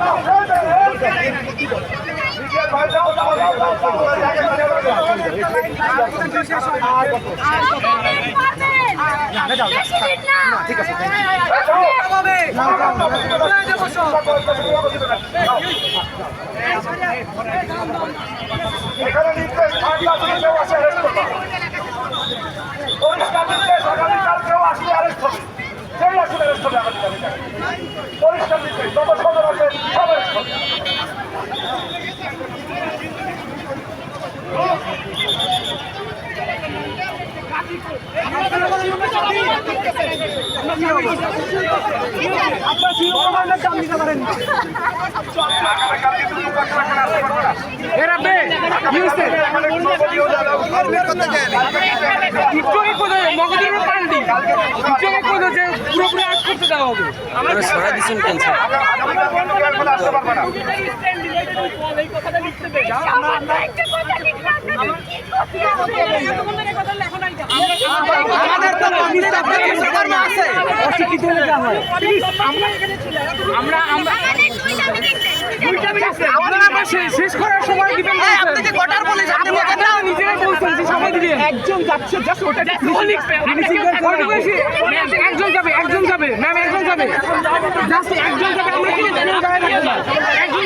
আছে এখানে নির্দেশ থাকলে আপনি কেউ আসে অ্যারেস্ট করবেন পরিষ্কার নির্দেশ আগামীকাল কেউ আসলে অ্যারেস্ট হবে সেই আসলে অ্যারেস্ট হবে আগামীকাল পরিষ্কার নির্দেশ যত সদর আছে সব অ্যারেস্ট হবে ইচ্ছুকে কোথায় মগজের ইচ্ছুকে কোথায় যে পুরোপুরি করতে দেওয়া হবে আপনারা সরাই দিচ্ছেন কেন স্যার আগামীকাল কিন্তু আসতে পারবে না আমরা আমরা শেষ- করার সময় দিবেন আপনাকে একজন একজন যাবে একজন যাবে। ম্যাম, একজন যাবে। একজন যাবে, আমরা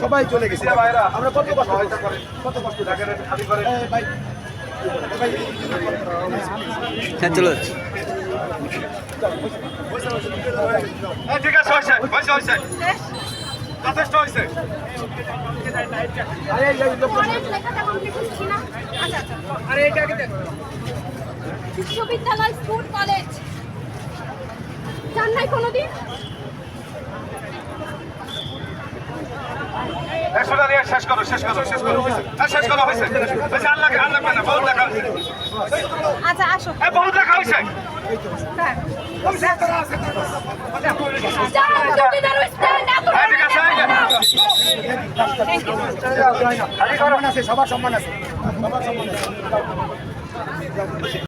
সবাই চলে গেছে। ভাইরা আমরা কত কষ্ট কত কষ্ট দেখেন খালি করে হ্যাঁ চলে। যাচ্ছে হ্যাঁ, ঠিক আছে হয়েছে হয়েছে হয়েছে। যথেষ্ট হয়েছে। বিশ্ববিদ্যালয় স্কুল কলেজ। যান নাই কোনোদিন শেষ করো শেষ করো শেষ করো হ্যাঁ, শেষ করো হয়েছে। হয়েছে আর লাগে আর লাগবে না বহুত লেখা আচ্ছা আসো। হ্যাঁ বহুত হয়েছে। হ্যাঁ। ঠিক আছে এই যে। সম্মান আছে। সবার সম্মান আছে। সবার সম্মান আছে।